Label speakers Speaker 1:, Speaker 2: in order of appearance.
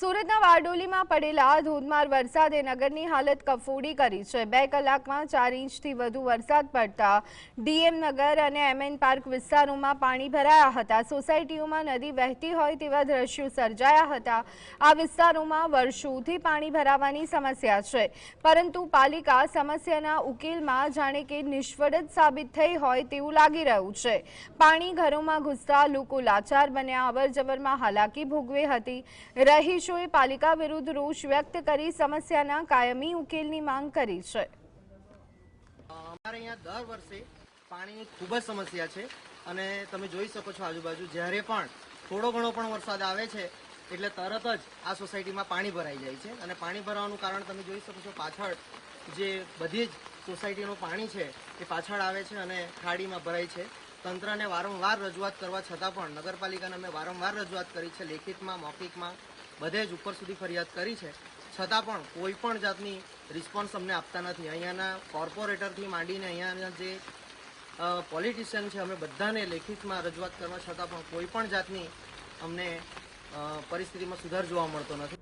Speaker 1: સુરતના વારડોલીમાં પડેલા ધોધમાર વરસાદે નગરની હાલત કફોડી કરી છે. બે કલાકમાં ચાર ઇંચથી વધુ વરસાદ પડતા ડીએમ નગર અને એમએન પાર્ક વિસ્તારોમાં પાણી ભરાયા હતા. સોસાયટીઓમાં નદી વહેતી હોય તેવા દ્રશ્યો સર્જાયા હતા. આ વિસ્તારોમાં વર્ષોથી પાણી ભરાવાની સમસ્યા છે. પરંતુ પાલિકા સમસ્યાના ઉકેલમાં જાણે કે નિષ્ફળ જ સાબિત થઈ હોય તેવું લાગી રહ્યું છે. પાણી ઘરોમાં ઘૂસતા લોકો લાચાર બન્યા. અવરજવરમાં હાલાકી ભોગવી હતી. રહીશોએ પાલિકા વિરુદ્ધ રોષ વ્યક્ત કરી સમસ્યાના કાયમી ઉકેલની માંગ કરી છે.
Speaker 2: અમારે અહીંયા દર વર્ષે પાણીની ખૂબ જ સમસ્યા છે અને તમે જોઈ શકો છો આજુબાજુ, જ્યારે પણ થોડો ઘણો પણ વરસાદ આવે છે, એટલે તરત જ આ સોસાયટીમાં પાણી ભરાઈ જાય છે. અને પાણી ભરાવાનું કારણ તમે જોઈ શકો છો પાછળ જે બધી જ સોસાયટીનું પાણી છે એ પાછળ આવે છે અને ખાડીમાં ભરાય છે. તંત્રને વારંવાર રજૂઆત કરવા છતાં પણ નગરપાલિકાને અમે વારંવાર રજૂઆત કરી છે, લેખિતમાં, મૌખિકમાં બધે જ ઉપર સુધી ફરિયાદ કરી છે. છતાં પણ કોઈ પણ જાતની રિસ્પોન્સ અમને આપતા નથી. અહીંયાના કોર્પોરેટરથી માંડીને અહીંયાના જે પોલિટિશિયન છે, અમે બધાને લેખિતમાં રજૂઆત કરવા છતાં પણ કોઈ પણ જાતની અમને પરિસ્થિતિમાં સુધાર જોવા મળતો નથી.